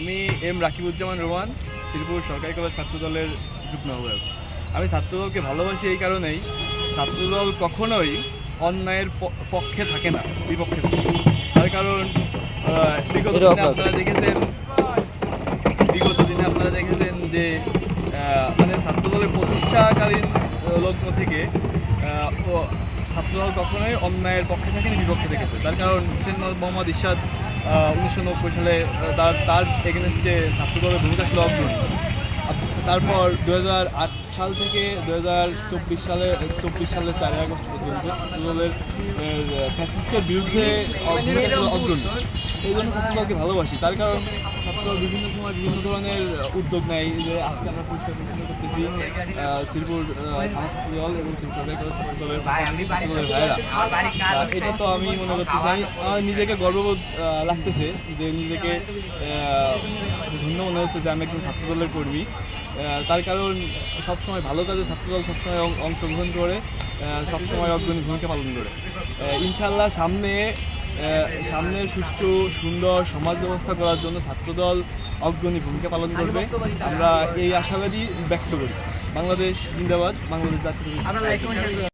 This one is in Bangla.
আমি এম রাকিবুজ্জামান রোমান শ্রীপুর সরকারি কলেজ ছাত্রদলের যুগ্ম আহ্বায়ক। আমি ছাত্রদলকে ভালোবাসি এই কারণেই ছাত্রদল কখনোই অন্যায়ের পক্ষে থাকে না বিপক্ষে থাকে তার কারণ বিগত দিনে আপনারা দেখেছেন বিগত দিনে আপনারা দেখেছেন যে মানে ছাত্রদলের প্রতিষ্ঠাকালীন লগ্ন থেকে ছাত্রদল কখনোই অন্যায়ের পক্ষে থাকেনি বিপক্ষে থেকেছে। তার কারণ হোসেন মোহাম্মদ ইরশাদ উনিশশো নব্বই সালে তার তার এগেনস্টে ছাত্রদলের ভূমিকা ছিল অগ্রণী। তারপর দু হাজার আট সাল থেকে দু চব্বিশ সালে চব্বিশ সালে চারই আগস্ট পর্যন্ত ছাত্রদলের ফ্যাসিস্টের বিরুদ্ধে ভূমিকা ছিল অগ্রণী। এই জন্য ছাত্রদলকে ভালোবাসি। তার কারণ ছাত্রদল বিভিন্ন সময় বিভিন্ন ধরনের উদ্যোগ নেয়। যে আজকে আমরা পরিষ্কার পরিচ্ছন্ন করতেছি শ্রীপুর থানা ছাত্রদল এবং শ্রীপুর সরকারি কলেজ ছাত্রদলের ছাত্রদলের ভাইয়েরা। এটা তো আমি মনে করতে চাই নিজেকে গর্ববোধ লাগতেছে যে নিজেকে ধন্য মনে হচ্ছে যে আমি একজন ছাত্রদলের কর্মী। তার কারণ সবসময় ভালো কাজে ছাত্রদল সবসময় অংশগ্রহণ করে সবসময় অগ্রণী ভূমিকা পালন করে। ইনশাল্লাহ সামনে সামনে সুষ্ঠু, সুন্দর সমাজ ব্যবস্থা করার জন্য ছাত্রদল অগ্রণী ভূমিকা পালন করবে। আমরা এই আশাবাদী ব্যক্ত করি। বাংলাদেশ জিন্দাবাদ, বাংলাদেশ জাতীয়